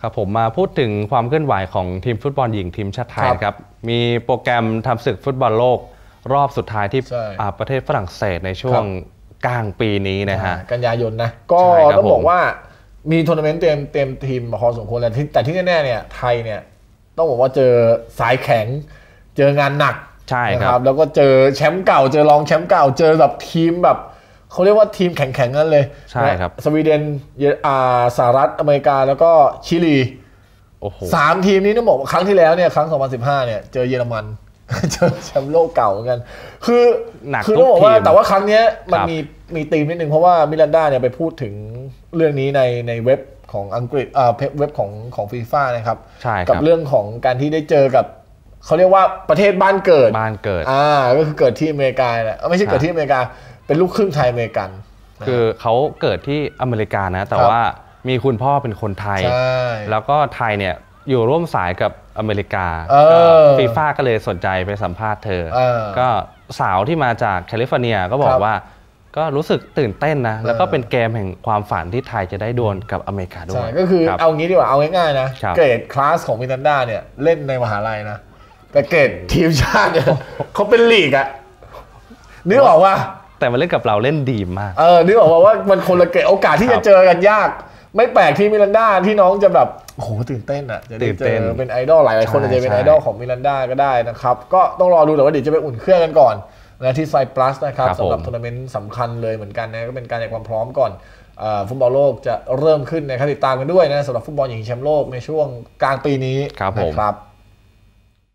ครับผมมาพูดถึงความเคลื่อนไหวของทีมฟุตบอลหญิงทีมชาติไทยครับครับมีโปรแกรมทำศึกฟุตบอลโลก รอบสุดท้ายที่ใช่อ่าประเทศฝรั่งเศสในช่วงกลางปีนี้นะฮะ กันยายนนะ ก็ใช่ครับต้องบอกผมว่ามีทัวร์นาเมนต์เต็มเต็มทีมมาพอสมควรแล้วที่แต่ที่แน่ๆเนี่ยไทยเนี่ยต้องบอกว่าเจอสายแข็ง เจองานหนักใช่นะครับ แล้วก็เจอแชมป์เก่า เจอรองแชมป์เก่า เจอแบบทีมแบบ เขาเรียกว่าทีมแข็งๆนั่นเลยใช่ครับนะสวีเดนเยอ่าสหรัฐอเมริกาแล้วก็ชิลีโอ้โหสามทีมนี้ต้องบอกว่าครั้งที่แล้วเนี่ยครั้ง 2015 เนี่ยเจอเยอรมันเจอแชมป์โลกเก่าเหมือนกัน คือหนักคือทุต้อกงบอกว่าทีมแต่ว่าครั้งเนี้ยมันครับมีมีธีมนิดนึงเพราะว่ามิรันดาเนี่ยไปพูดถึงเรื่องนี้ในในเว็บของอังกฤษอ่าเว็บของของฟีฟ่านะครับใช่คกัรับเรื่องของการที่ได้เจอกับเขาเรียกว่าประเทศบ้านเกิดบ้านเกิดอ่าก็คือเกิดที่อเมริกาแหละเอ้าไม่ใช่เกิดใช่ที่อเมริกา เป็นลูกครึ่งไทยอเมริกันคือเขาเกิดที่อเมริกานะ แต่ครับว่ามีคุณพ่อเป็นคนไทยใช่แล้วก็ไทยเนี่ยอยู่ร่วมสายกับอเมริกาเออฟีฟ่าก็เลยสนใจไปสัมภาษณ์เธอเออก็สาวที่มาจากแคลิฟอร์เนียก็บอคกรับว่า ก็รู้สึกตื่นเต้นนะ แล้วก็เออเป็นเกมแห่งความฝันที่ไทยจะได้ดวลกับอเมริกาด้วใช่ยก็คือรับเอางี้ดีกว่าเอาง่ายๆนะครับเกรดคลาสของมิรันดาเนี่ยเล่นในมหาลัยนะ แต่เกรดทีมชาติเนี่ยเขาเป็นลีกอะนึกออกว่า แต่มาเล่นกับเราเล่นดีมาก เออนึกออกว่าว่ามันคนละเกรดโอกาสที่ครัจะบเจอกันยาก ไม่แปลกที่มิรันดาที่น้องจะแบบโอ้โหตื่นเต้นอะจะได้ตื่นเจเต้อนเป็นไอดอลหลายๆคนใช่อาจจะเป็นใช่ ไอดอลของมิรันดาก็ได้นะครับ ก็ต้องรอดูแต่ว่าเดี๋ยวจะไปอุ่นเครื่องกันก่อนนะที่ไซปลัสนะครับครับสำหรับผมทัวร์นาเมนต์สำคัญเลยเหมือนกันนะก็เป็นการเตรียมความพร้อมก่อนเอ่อฟุตบอลโลกจะเริ่มขึ้นนะครับติดตามกันด้วยนะสำหรับฟุตบอลหญิงแชมป์โลกในช่วงกลางปีนี้ครับผม นะครับ